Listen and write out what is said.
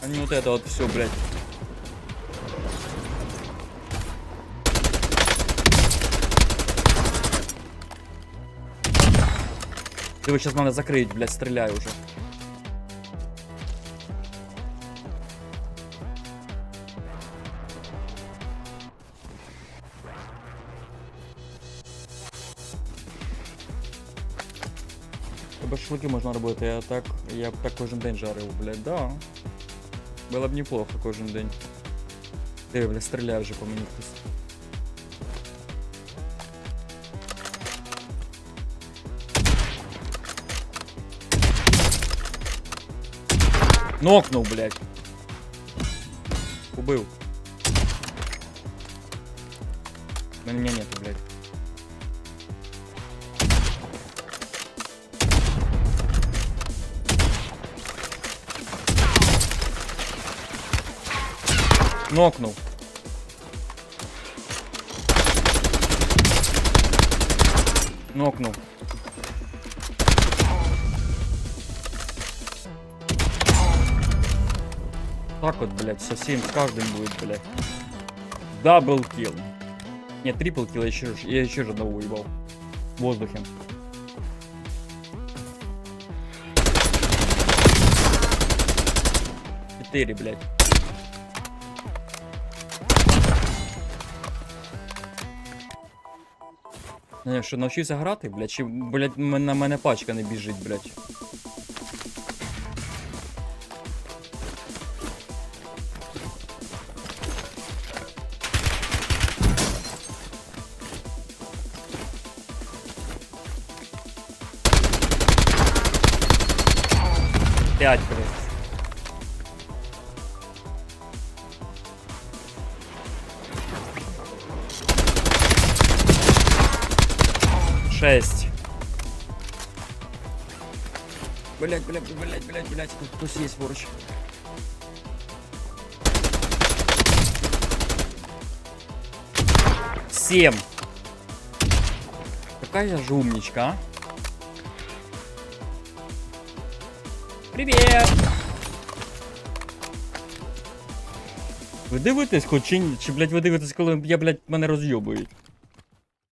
А не вот это вот все, блядь. Ты сейчас надо закрыть, блядь, стреляй уже. Тебе шашлыки можна робити, я так. Я б так кожен день жарив, блядь, да. Було б неплохо кожен день. Диви, блядь, стріляє вже по мені хтось. Нокнув, блядь. Убив. Мене нету, блядь. Нокнув. Нокнув. Так вот, блядь, со всем, с каждым будет, блядь. Дабл килл. Нет, трипл килл, я еще, я еще же одного уебал. В воздухе. Четыре, блядь. Не, що навчився грати, блядь, чи, блядь, на мене пачка не біжить, блядь. П'ять, блядь. Шесть. Блять, блять, блять, блять, блять, тут хтось є поруч. Семь. Какая же умничка, а? Привет! Ви дивитесь хоч чи, чи блядь, ви дивитесь, коли я, блядь, мене розйобують?